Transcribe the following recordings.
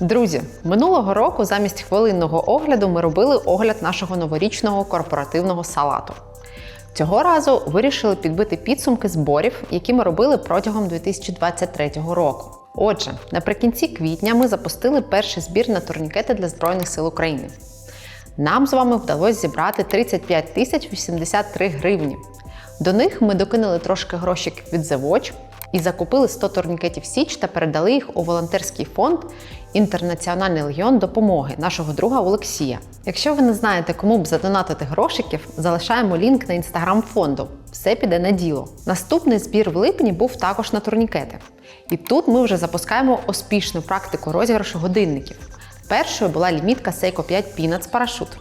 Друзі, минулого року замість хвилинного огляду ми робили огляд нашого новорічного корпоративного салату. Цього разу вирішили підбити підсумки зборів, які ми робили протягом 2023 року. Отже, наприкінці квітня ми запустили перший збір на турнікети для Збройних сил України. Нам з вами вдалося зібрати 35 тисяч 83 гривні. До них ми докинули трошки грошиків від Watch і закупили 100 турнікетів Січ та передали їх у волонтерський фонд Інтернаціональний легіон допомоги нашого друга Олексія. Якщо ви не знаєте, кому б задонатити грошиків, залишаємо лінк на інстаграм фонду. Все піде на діло. Наступний збір в липні був також на турнікети. І тут ми вже запускаємо успішну практику розіграшу годинників. Першою була лімітка Seiko 5 Peanuts Parachute.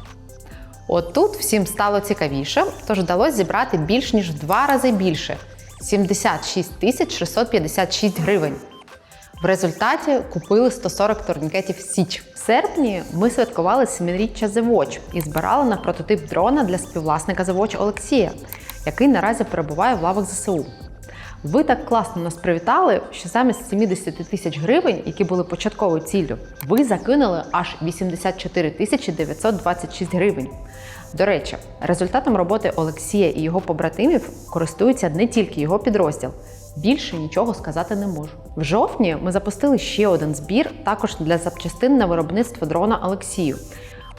От тут всім стало цікавіше, тож вдалося зібрати більш ніж в два рази більше 76 тисяч 656 гривень. В результаті купили 140 турнікетів Січ. В серпні ми святкували семиріччя The Watch і збирали на прототип дрона для співвласника Watch Олексія, який наразі перебуває в лавах ЗСУ. Ви так класно нас привітали, що замість 70 тисяч гривень, які були початковою ціллю, ви закинули аж 84 тисячі 926 гривень. До речі, результатом роботи Олексія і його побратимів користується не тільки його підрозділ. Більше нічого сказати не можу. В жовтні ми запустили ще один збір, також для запчастин на виробництво дрона Олексію.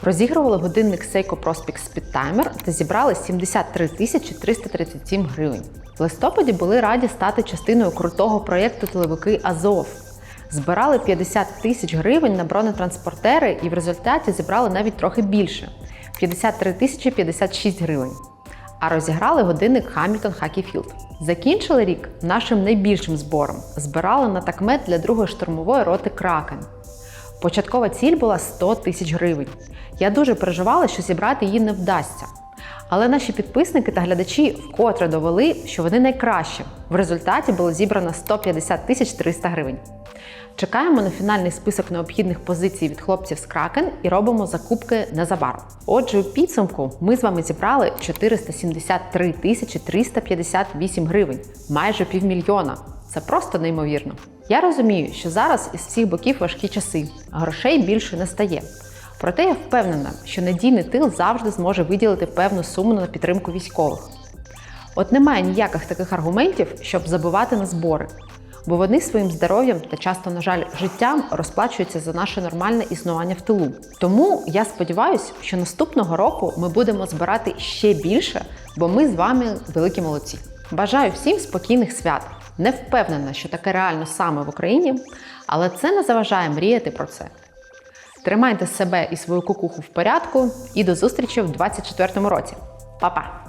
Розігрували годинник Seiko Prospix Speedtimer та зібрали 73 тисячі 337 гривень. В листопаді були раді стати частиною крутого проєкту Телевики Азов. Збирали 50 тисяч гривень на бронетранспортери і в результаті зібрали навіть трохи більше 53 тисячі 56 гривень. А розіграли годинник Hamilton Hockeyfield. Закінчили рік нашим найбільшим збором. Збирали на такмет для другої штурмової роти Кракен. Початкова ціль була 100 тисяч гривень. Я дуже переживала, що зібрати її не вдасться. Але наші підписники та глядачі вкотре довели, що вони найкращі. В результаті було зібрано 150 тисяч 300 гривень. Чекаємо на фінальний список необхідних позицій від хлопців з Кракен і робимо закупки незабаром. Отже, у підсумку ми з вами зібрали 473 тисячі 358 гривень, майже півмільйона. Це просто неймовірно. Я розумію, що зараз із всіх боків важкі часи, грошей більше не стає. Проте я впевнена, що надійний тил завжди зможе виділити певну суму на підтримку військових. От немає ніяких таких аргументів, щоб забивати на збори, бо вони своїм здоров'ям та часто, на жаль, життям розплачуються за наше нормальне існування в тилу. Тому я сподіваюся, що наступного року ми будемо збирати ще більше, бо ми з вами великі молодці. Бажаю всім спокійних свят. Не впевнена, що таке реально саме в Україні, але це не заважає мріяти про це. Тримайте себе і свою кукуху в порядку і до зустрічі в 2024 році. Па-па!